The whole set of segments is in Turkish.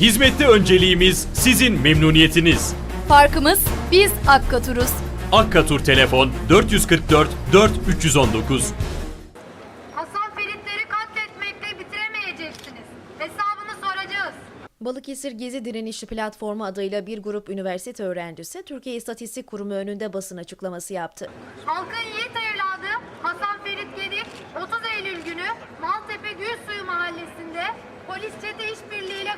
Hizmette önceliğimiz sizin memnuniyetiniz. Farkımız biz Akkatur'uz. Akkatur telefon 444 4 319. Hasan Feritleri katletmekle bitiremeyeceksiniz. Hesabını soracağız. Balıkesir Gezi Direnişi Platformu adıyla bir grup üniversite öğrencisi Türkiye İstatistik Kurumu önünde basın açıklaması yaptı. Halkın yiğit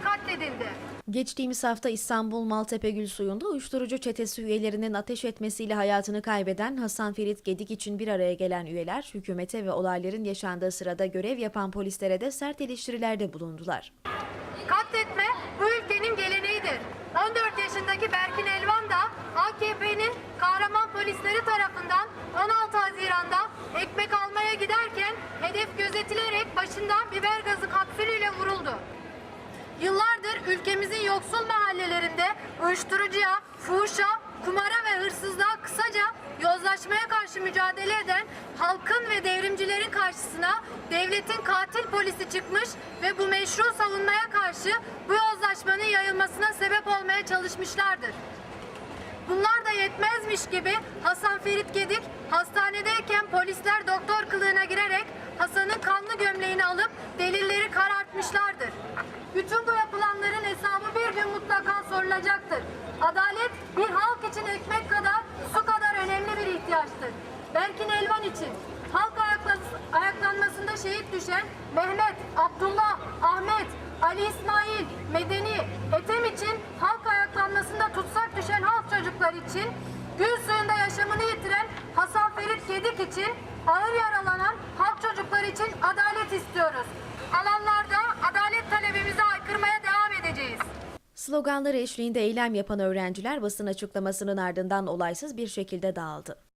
katledildi. Geçtiğimiz hafta İstanbul Maltepe Gülsuyu'nda uyuşturucu çetesi üyelerinin ateş etmesiyle hayatını kaybeden Hasan Ferit Gedik için bir araya gelen üyeler hükümete ve olayların yaşandığı sırada görev yapan polislere de sert eleştirilerde bulundular. Katletme bu ülkenin geleneğidir. 14 yaşındaki Berkin Elvan da AKP'nin kahraman polisleri tarafından ülkemizin yoksul mahallelerinde uyuşturucuya, fuhuşa, kumara ve hırsızlığa kısaca yozlaşmaya karşı mücadele eden halkın ve devrimcilerin karşısına devletin katil polisi çıkmış ve bu meşru savunmaya karşı bu yozlaşmanın yayılmasına sebep olmaya çalışmışlardır. Bunlar da yetmezmiş gibi Hasan Ferit Gedik hastanedeyken polisler doktor kılığına girerek Hasan'ın kanlı gömleğini alıp delilleri karartmışlardır. Bütün bu gün mutlaka sorulacaktır. Adalet bir halk için ekmek kadar, su kadar önemli bir ihtiyaçtır. Berkin Elvan için halk ayaklan- ayaklanmasında şehit düşen Mehmet, Abdullah, Ahmet, Ali İsmail, Medeni, Ethem için halk ayaklanmasında tutsak düşen halk çocuklar için, gün suyunda yaşamını yitiren Hasan Ferit Gedik için, ağır yaralanan halk çocukları için adalet istiyoruz. Sloganları eşliğinde eylem yapan öğrenciler basın açıklamasının ardından olaysız bir şekilde dağıldı.